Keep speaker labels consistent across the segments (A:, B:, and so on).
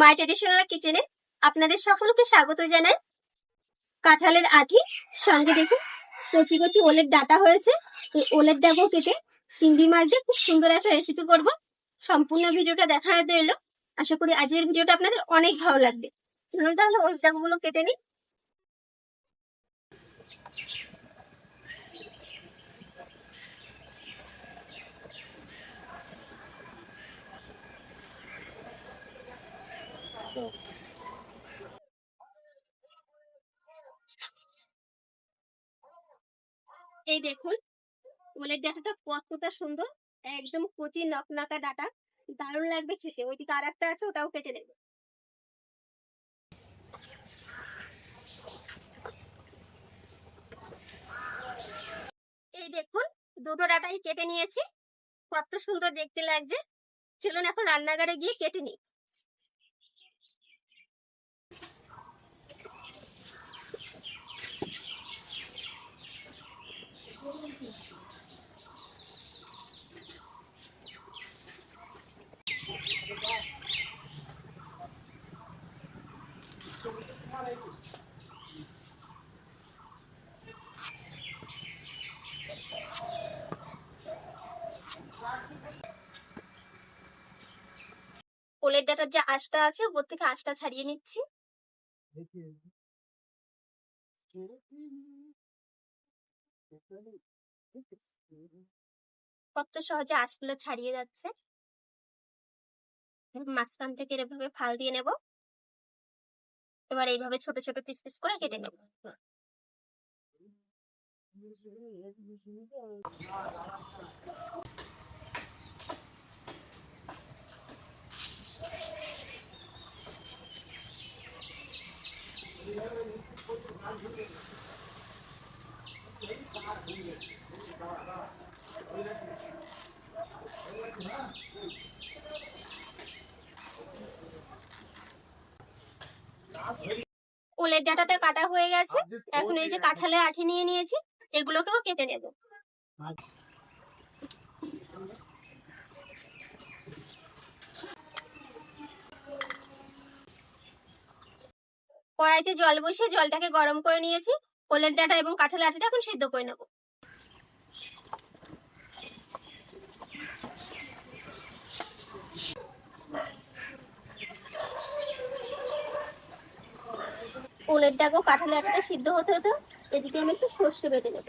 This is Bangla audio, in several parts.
A: মাই ট্রেডিশনাল কিচেনে আপনাদের সকলকে স্বাগত জানাই। কাঁঠালের আঠি সঙ্গে দেখুন, কচি কচি ওলের ডাটা হয়েছে। এই ওলের ডাগো কেটে চিংড়ি মাছ দিয়ে খুব সুন্দর একটা রেসিপি করব। সম্পূর্ণ ভিডিওটা দেখা রইল আশা করি আজকের ভিডিওটা আপনাদের অনেক ভালো লাগবে। তাহলে ওলের ডাবগুলো কেটে নিই। এই দেখুন ওলের ডাটাটা কতটা সুন্দর, একদম কচি নকনাকা ডাটা, দারুণ লাগবে খেতে। ওইদিকে আর একটা আছে, ওটাও কেটে নেবে। এই দেখুন, দুটো ডাটাই কেটে নিয়েছি, কত সুন্দর দেখতে লাগছে। চলুন এখন রান্নাঘরে গিয়ে কেটে নিই। ওলের ডাটার যে আঁশটা আছে, ওপর থেকে আঁশটা ছাড়িয়ে নিচ্ছি। কত সহজে আঁশগুলো ছাড়িয়ে যাচ্ছে। মাঝখান থেকে এভাবে ফাল দিয়ে নেব। এবার এইভাবে ছোট ছোট পিস পিস করে কেটে নেব। ওলের ডাটাটা কাটা হয়ে গেছে। এখন এই যে কাঁঠালে আঠি নিয়ে নিয়েছি এগুলোকেও কেটে নেব। কড়াইতে জল বসিয়ে জলটাকে গরম করে নিয়েছি। ওলের ডাটা এবং কাঁঠালের আঠিটা এখন সিদ্ধ করে নেব। ওলের ডাগো কাঁঠালের আটাটা সিদ্ধ হতে হতে এদিকে আমি একটু সর্ষে বেটে নেব।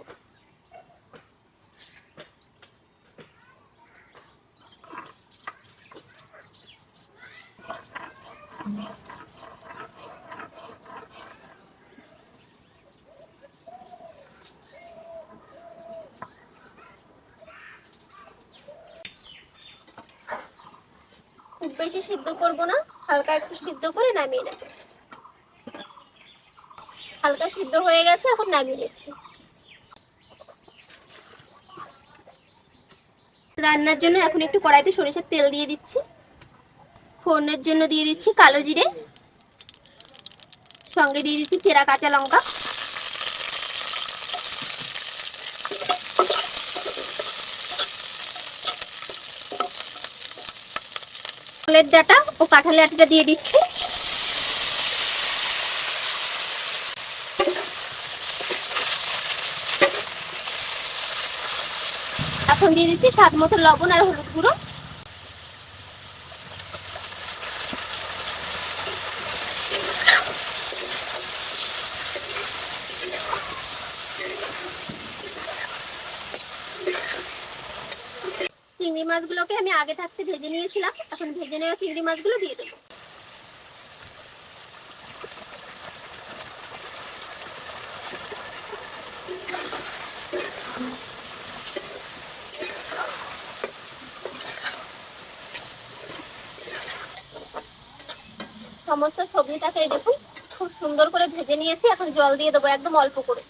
A: খুব বেশি সিদ্ধ করব না, হালকা একটু সিদ্ধ করে নামিয়ে নেব। হালকা সিদ্ধ হয়ে গেছে, এখন নামিয়ে নিচ্ছি। রান্নার জন্য এখন একটু কড়াইতে সরিষার তেল দিয়ে দিচ্ছি। ফোড়নের জন্য দিয়ে দিচ্ছি কালো জিরে। সঙ্গে দিয়ে দিচ্ছি চেরা কাঁচা লঙ্কা। ডাটা ও কাঁঠালের আটাটা দিয়ে দিচ্ছি। এখন দিয়ে দিচ্ছি, স্বাদ মতো লবণ আর হলুদ গুঁড়ো। চিংড়ি মাছগুলোকে আমি আগে থাকতে ভেজে নিয়েছিলাম, এখন ভেজে নেওয়া চিংড়ি মাছগুলো দিয়ে দেবো। সমস্ত সবজিটাকে দেখুন। খুব সুন্দর করে ভেজে নিয়েছি, এখন জল দিয়ে দেবো একদম অল্প করে।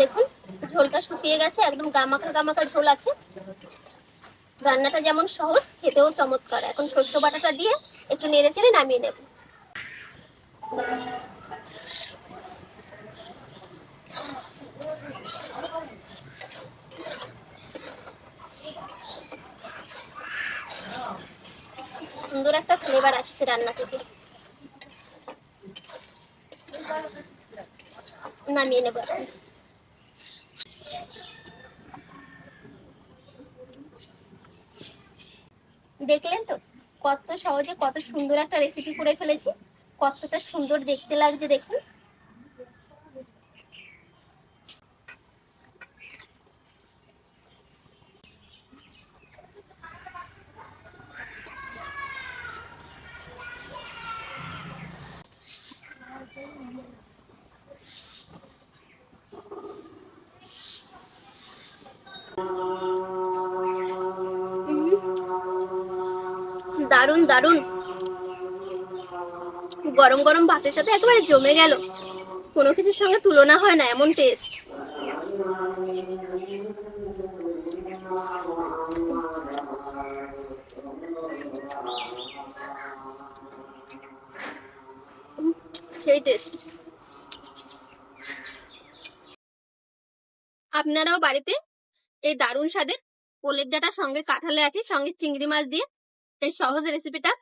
A: দেখুন, ঝোলটা শুকিয়ে গেছে, একদম গামাখা গামাখা ঝোল আছে। রান্নাটা যেমন সহজ, খেতেও চমৎকার। এখন শস্য বাটাটা দিয়ে একটু নেড়ে চেড়ে নামিয়ে নেব। সুন্দর একটা ফ্লেভার আসছে রান্না থেকে। নামিয়ে নেব। দেখলেন তো? কত সহজে কত সুন্দর একটা রেসিপি করে ফেলেছি। কতটা সুন্দর দেখতে লাগছে দেখুন। দারুণ দারুণ গরম গরম ভাতের সাথে একেবারে জমে গেল। কোনো কিছুর সঙ্গে তুলনা হয় না, এমন টেস্ট সেই টেস্ট আপনারাও বাড়িতে এই দারুণ স্বাদের পোলের ডাটা সঙ্গে কাঁঠালে আছি সঙ্গে চিংড়ি মাছ দিয়ে এই সহজ রেসিপিটা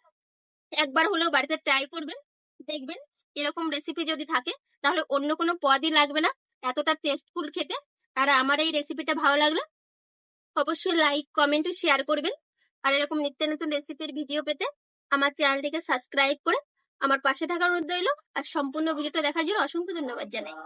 A: একবার হলেও বাড়িতে ট্রাই করবেন। দেখবেন এরকম রেসিপি যদি থাকে, তাহলে অন্য কোনো পদই লাগবে না। এতটা টেস্টফুল খেতে। আর আমার এই রেসিপিটা ভালো লাগল। অবশ্যই লাইক কমেন্ট শেয়ার করবেন। আর এরকম নিত্য নতুন রেসিপির ভিডিও পেতে আমার চ্যানেলটিকে সাবস্ক্রাইব করে আমার পাশে থাকার অনুরোধ রইল। আর সম্পূর্ণ ভিডিওটা দেখার জন্য অসংখ্য ধন্যবাদ জানাই।